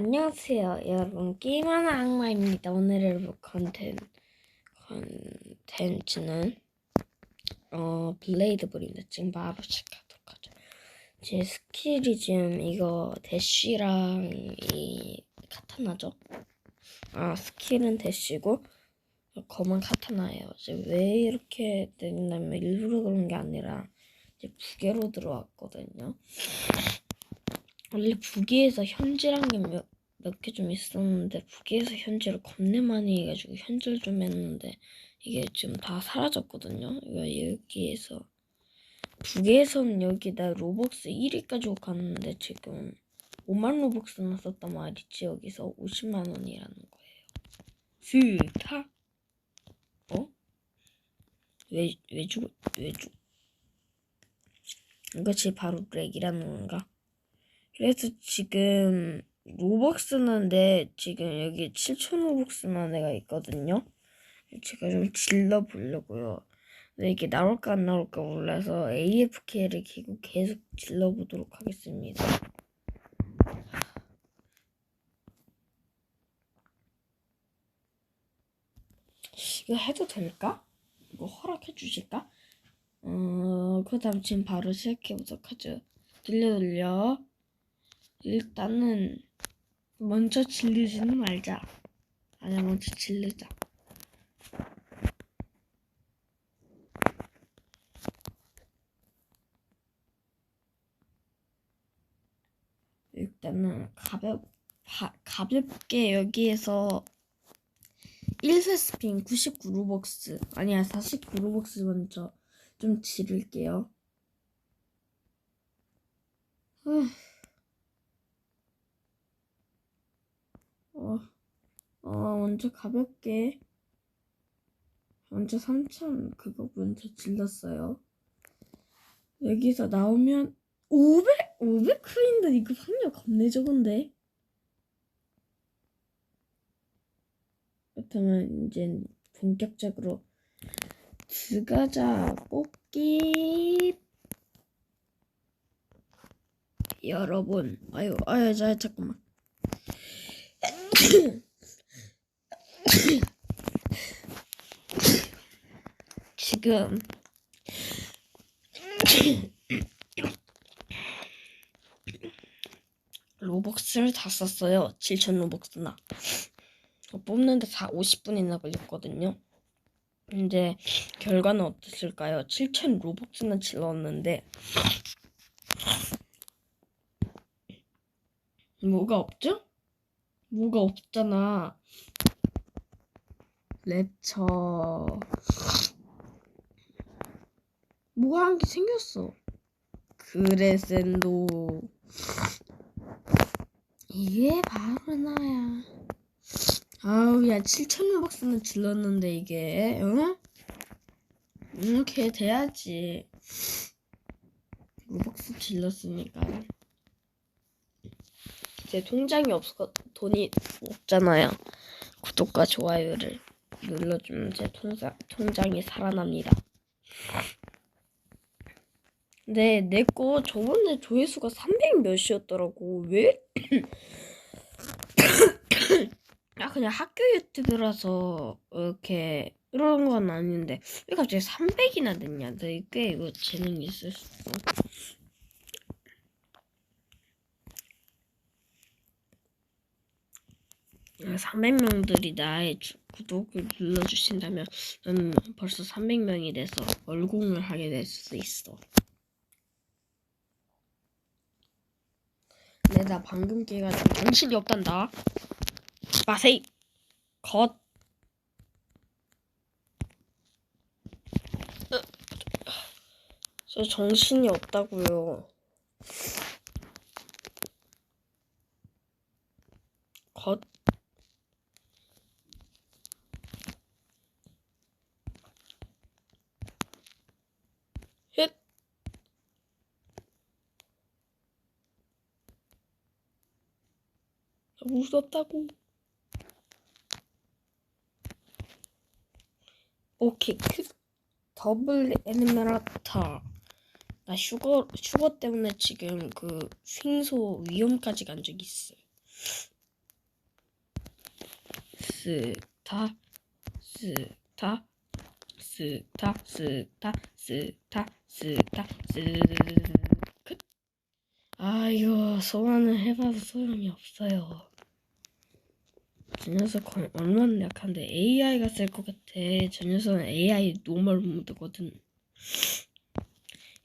안녕하세요, 여러분. 게임하는 악마입니다. 오늘의 컨텐, 컨텐츠는, 어, 블레이드볼입니다. 지금 바로 시작하도록 하죠. 제 스킬이 지금 이거 대쉬랑 이 카타나죠? 아, 스킬은 대쉬고, 검은 카타나예요. 지금 왜 이렇게 됐냐면 일부러 그런 게 아니라, 이제 부계로 들어왔거든요. 원래 부기에서 현질한 게 몇 몇 개 좀 있었는데 부기에서 현질을 겁내 많이 해가지고 현질 좀 했는데 이게 지금 다 사라졌거든요. 여기에서 부기에서는 여기다 로벅스 1위까지 갔는데 지금 5만 로벅스나 썼단 말이지 여기서 50만 원이라는 거예요. 스타? 어? 왜, 왜 죽, 왜 죽? 이것이 바로 렉이라는 건가? 그래서 지금 로벅스는 데 지금 여기 7천 로벅스나 내가 있거든요. 제가 좀 질러 보려고요. 근데 이게 나올까 안 나올까 몰라서 AFK를 키고 계속 질러 보도록 하겠습니다. 이거 해도 될까? 이거 허락해 주실까? 어, 그 다음 지금 바로 시작해 보도록 하죠. 들려 들려. 일단은 먼저 질르지는 말자. 아니야 먼저 질르자. 일단은 가볍 바, 가볍게 여기에서 1세 스핀 99 루벅스 아니야 49 루벅스 먼저 좀 지를게요. 어, 어, 먼저 가볍게 먼저 3천 그거 먼저 질렀어요. 여기서 나오면 500? 500 크인데 이거 확률 겁내 적은데? 그렇다면 이제 본격적으로 들어가자 뽑기 여러분 아유 아유 자 잠깐만 지금 로벅스를 다 썼어요. 7천 로벅스나. 뽑는데 다 50분이나 걸렸거든요. 이제 결과는 어땠을까요? 7천 로벅스나 질렀는데 뭐가 없죠? 뭐가 없잖아. 랩처. 뭐가 한 게 생겼어. 그레센도. 이게 바로 나야. 아우, 야, 7천원 박스는 질렀는데, 이게, 응? 이렇게 돼야지. 로벅스 질렀으니까. 제 통장이 없어 돈이 없잖아요. 구독과 좋아요를 눌러주면 제 통장, 통장이 살아납니다. 네, 내 거 저번에 조회수가 300 몇이었더라고. 왜? 아, 그냥 학교 유튜브라서 이렇게 이런 건 아닌데 왜 갑자기 300이나 됐냐? 너꽤 이거 재능 있을 수있 300명들이 나의 주, 구독을 눌러주신다면 난 벌써 300명이 돼서 월공을 하게 될 수도 있어. 근데 나 방금 깨가지고 정신이 없단다. 마세이 겉. 저 정신이 없다고요. 겉. 헷. 무섭다고. 오케이, 큐. 더블 에메랄타. 나 슈거, 슈거 때문에 지금 그 생소 위험까지 간 적이 있어요. 스타 스타 스타 스타 스타 스타 스끝 아 이거 소환을 해봐도 소용이 없어요 저 녀석 거- 얼마나 약한데 AI가 쓸 것 같아. 저 녀석은 AI 노멀 모드거든.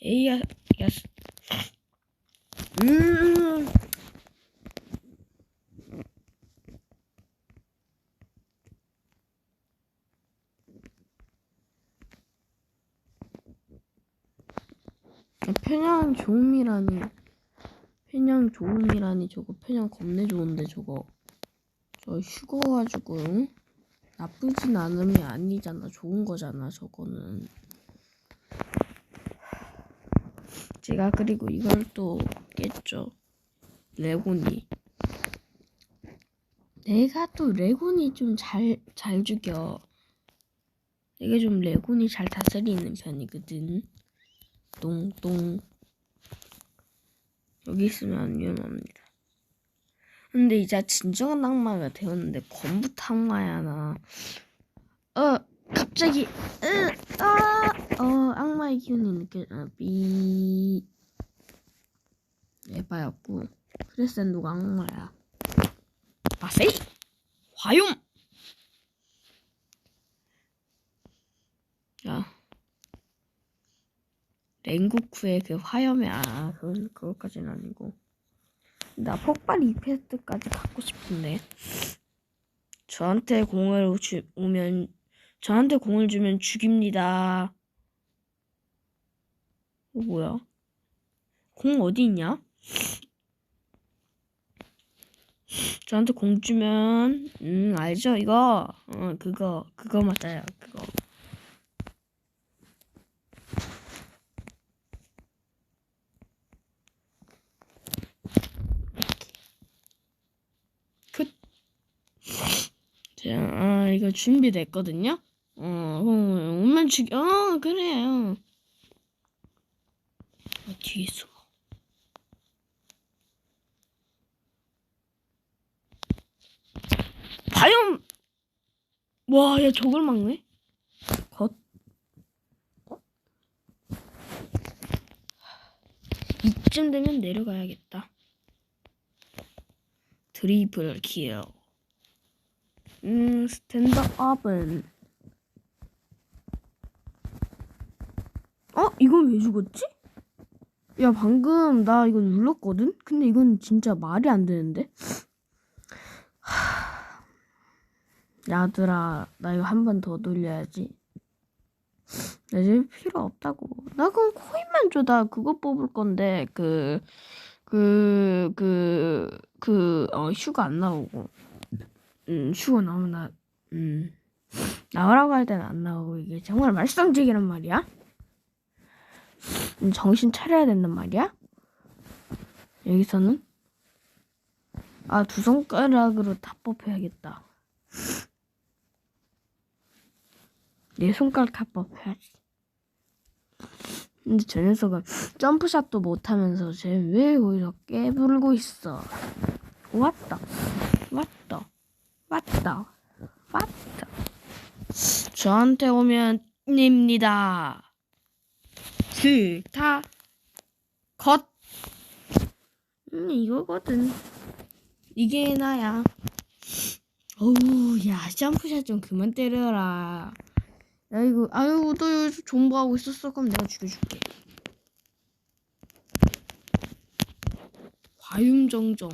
AI가 음. 편향 좋음이라니. 편향 좋음이라니 저거. 편향 겁내 좋은데 저거 저 휴거가지고 응? 나쁘진 않음이 아니잖아. 좋은 거잖아 저거는. 제가 그리고 이걸 또 깼죠. 레고니. 내가 또 레고니 좀잘 잘 죽여. 내가 좀 레고니 잘 다스리는 편이거든. 똥똥. 여기 있으면 안 위험합니다. 근데 이제 진정한 악마가 되었는데 검부터 악마야 나. 어 갑자기 으 아 어 악마의 기운이 느껴 어, 삐. 에바였고. 크레센도가 악마야. 마세이! 화염 야. 랭구쿠의 그 화염의 아 그건 그것까지는 아니고 나 폭발 이펙트까지 갖고 싶은데 저한테 공을 주, 오면 저한테 공을 주면 죽입니다. 어, 뭐야? 공 어디 있냐? 저한테 공 주면 음 알죠 이거 어 그거 그거 맞아요 그거 자, 아, 이거 준비됐거든요? 어, 어, 오면 죽여. 어, 그래요. 어, 뒤에 숨어. 과연! 와, 야, 저걸 막네? 겉. 이쯤 되면 내려가야겠다. 트리플 킬. 음, 스탠드업은. 어? 이건 왜 죽었지? 야, 방금 나 이거 눌렀거든? 근데 이건 진짜 말이 안 되는데? 하... 야들아, 나 이거 한 번 더 돌려야지. 나 이제 필요 없다고. 나 그럼 코인만 줘. 나 그거 뽑을 건데, 그, 그, 그, 그, 어, 휴가 안 나오고. 음, 휴가 나오면 나, 음, 나오라고 할 때는 안 나오고, 이게 정말 말썽쟁이란 말이야? 음, 정신 차려야 된단 말이야? 여기서는? 아, 두 손가락으로 다 뽑혀야겠다. 네 손가락 다 뽑혀야지. 근데 저 녀석은 점프샷도 못하면서 쟤 왜 거기서 깨부르고 있어? 왔다, 왔다, 왔다, 왔다. 저한테 오면 닙니다. 스타 컷. 음 이거거든. 이게 나야. 어우 야 점프샷 좀 그만 때려라. 야 이거 아유 너 여기서 존버하고 있었어 그럼 내가 죽여줄게. 과윤정정.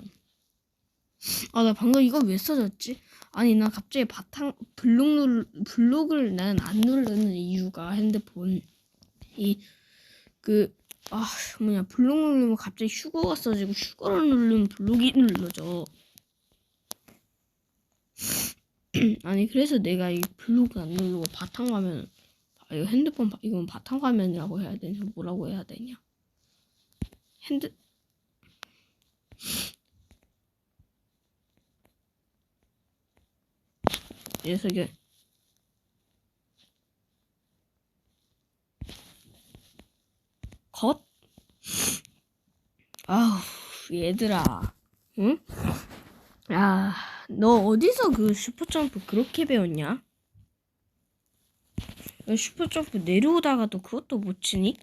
아 나 방금 이거 왜 써졌지? 아니 나 갑자기 바탕 블록 눌 블록을 나는 안 누르는 이유가 핸드폰 이 그 아 뭐냐 블록 누르면 갑자기 휴거가 써지고 휴거를 누르면 블록이 눌러져. 아니 그래서 내가 이 블록을 안 누르고 바탕 화면 아 이거 핸드폰 바- 이건 바탕 화면이라고 해야 되냐 뭐라고 해야 되냐 핸드 녀석이 겉 아우 얘들아 응? 아 너 어디서 그 슈퍼점프 그렇게 배웠냐? 너 슈퍼점프 내려오다가도 그것도 못 치니?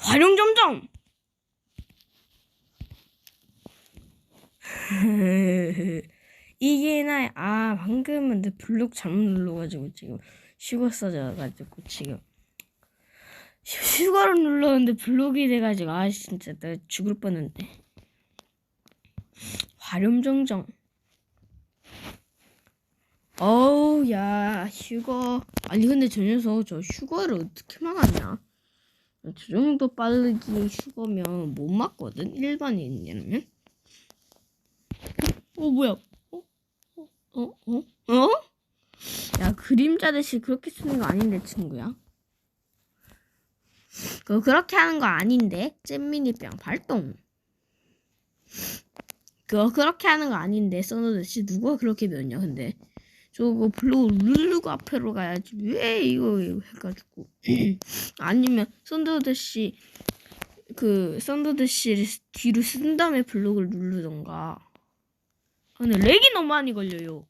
활용 점점! 이게 나의 아 방금은 내 블록 잘못 눌러가지고 지금 슈거 써져가지고 지금. 슈- 슈거를 눌렀는데 블록이 돼가지고 아 진짜 나 죽을 뻔했네. 활용정정. 어우 야 슈거. 아니 근데 저 녀석 저 슈거를 어떻게 막았냐 저 정도 빠르기 슈거면 못 막거든 일반인이라면 어 뭐야 어? 어? 어? 어? 야 그림자 대신 그렇게 쓰는 거 아닌데 친구야 그거 그렇게 하는 거 아닌데 잼민이병 발동 그거 그렇게 하는 거 아닌데 써너 대신 누가 그렇게 배웠냐 근데 저거 블로그 누르고 앞으로 가야지. 왜 이거 이거 해가지고. 아니면 썬더드씨 그 썬더드씨를 뒤로 쓴 다음에 블록을 누르던가. 아, 근데 렉이 너무 많이 걸려요.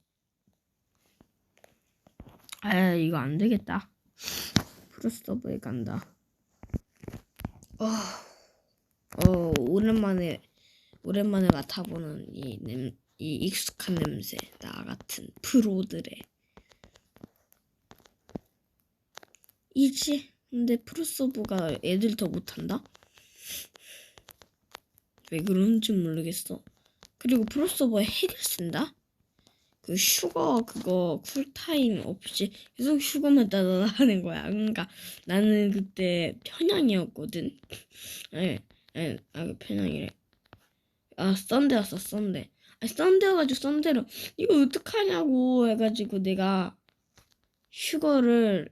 아 이거 안 되겠다. 프로스터브에 간다. 어, 어 오랜만에 오랜만에 맡아보는 이, 냄, 이 익숙한 냄새 나 같은 프로들의. 이지? 근데 프로서브가 애들 더 못한다? 왜 그런지 모르겠어. 그리고 프로서버에 핵을 쓴다? 그 슈거 그거 쿨타임 없이 계속 슈거만 따라하는 거야. 그러니까 나는 그때 편향이었거든. 예, 예, 아, 그 편향이래. 아 썬데였어 썬데 아 썬데여가지고 썬데로 이거 어떡하냐고 해가지고 내가 슈거를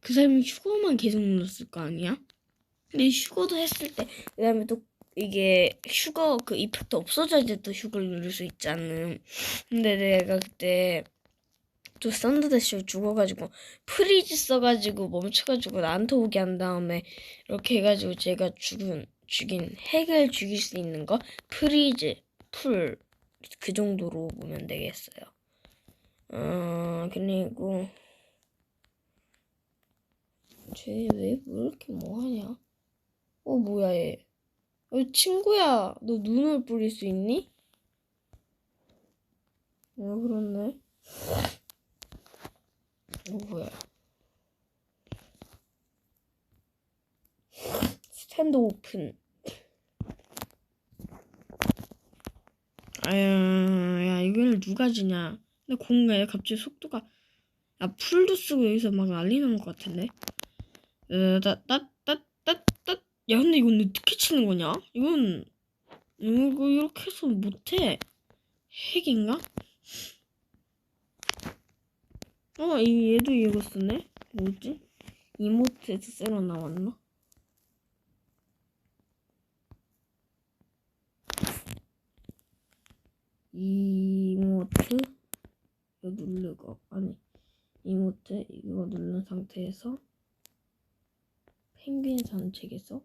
그 사람이 슈거만 계속 눌렀을 거 아니야? 근데 슈거도 했을 때 그다음에 또 이게 슈거 그 이펙트 없어져야 이제 또 슈거를 누를 수 있잖아. 근데 내가 그때 또 썬더 대쉬 죽어가지고 프리즈 써가지고 멈춰가지고 나한테 오게 한 다음에 이렇게 해가지고 제가 죽은 죽인 핵을 죽일 수 있는 거 프리즈 풀 그 정도로 보면 되겠어요. 어 그리고 쟤 왜 이렇게 뭐하냐? 어 뭐야 얘? 어, 친구야, 너 눈을 뿌릴 수 있니? 어 그렇네. 어 뭐야? 스탠드 오픈. 아야, 야 이걸 누가 지냐? 근데 공간에 갑자기 속도가 야 풀도 쓰고 여기서 막 난리는 것 같은데. 따따 따 따 따 야 근데 이건 어떻게 치는 거냐? 이건 이거 이렇게 해서 못해 핵인가? 어, 이 얘도 이거 쓰네? 뭐지? 이모트에서 새로 나왔나? 이모트? 이거 누르고 아니 이모트 이거 누른 상태에서 펭귄 산책에서?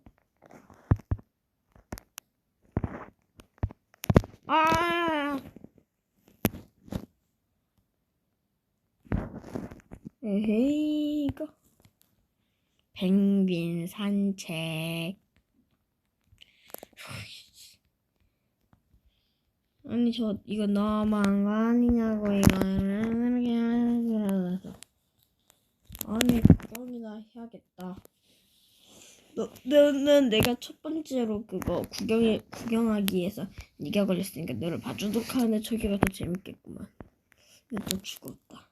아! 에헤이 이거 펭귄 산책 아니 저 이거 너무한 거 아니냐고 이거는 이렇게 아니 여기다 해야겠다 너, 너는 내가 첫 번째로 그거 구경해 구경하기 위해서 네가 걸렸으니까 너를 봐주도록 하는데 저기가 더 재밌겠구만. 근데 또 죽었다.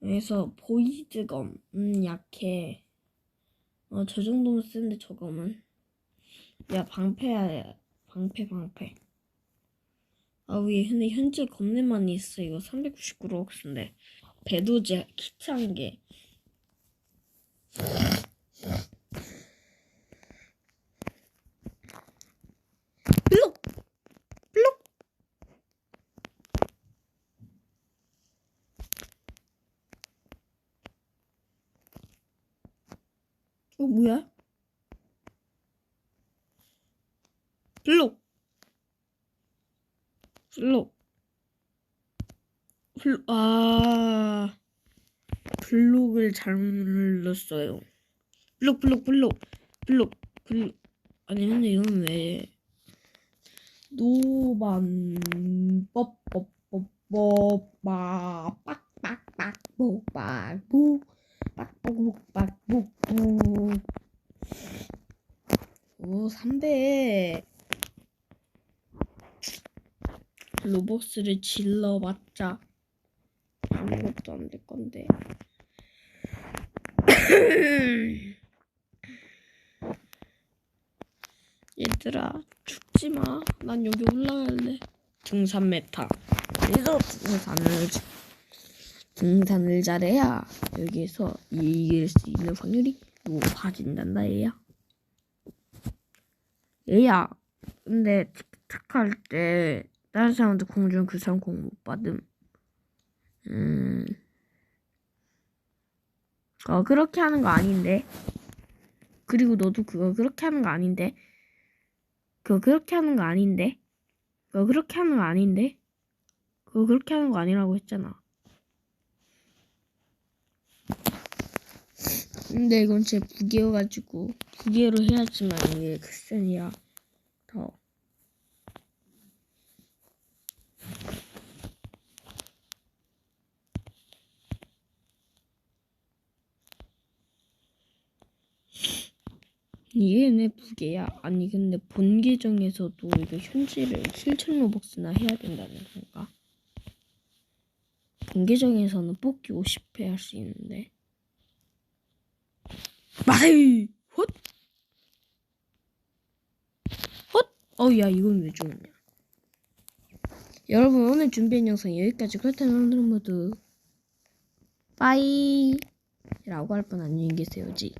그래서 보이드검, 음 약해. 어저 정도면 쓰는데 저검은 야 방패야 방패 방패. 아, 우리 근데 현재 겁내 많이 있어. 이거 399럭스인데. 배도제 키트 한 개. 블록! 블록! 어, 뭐야? 블록! 블록 블록 아 블록을 잘못 눌렀어요. 블록 블록 블록. 블록 블록. 아니 근데 이건 왜? 노반 뽀뽀뽀뽀빠 빡빡빡 뽀빡뽀 빡빡빡 오, 3배. 로벅스를 질러봤자 아무것도 안 될 건데. 얘들아, 죽지 마. 난 여기 올라갈래. 등산 메타. 그래서 등산을 등산을 잘해야 여기서 이길 수 있는 확률이 높아진단다 얘야. 얘야. 근데 틱탁 할때 다른 사람한테 공 주면 그 사람 공 못 받음. 음. 어 그렇게 하는 거 아닌데. 그리고 너도 그거 그렇게 하는 거 아닌데. 그거 그렇게 하는 거 아닌데. 그거 그렇게 하는 거 아닌데. 그거 그렇게 하는 거 아니라고 했잖아. 근데 이건 제 부기여가지고 부기로 해야지만 이게 극센이라 더 이게 내 부계야. 아니 근데 본 계정에서도 이거 현질을 7천 로벅스나 해야 된다는 건가? 본 계정에서는 뽑기 50회 할 수 있는데. 마이 헛! 헛! 어야 이건 왜 좋냐? 여러분 오늘 준비한 영상 여기까지 그렇다면 오늘은 모두 빠이 라고 할 뻔 안녕히 계세요지.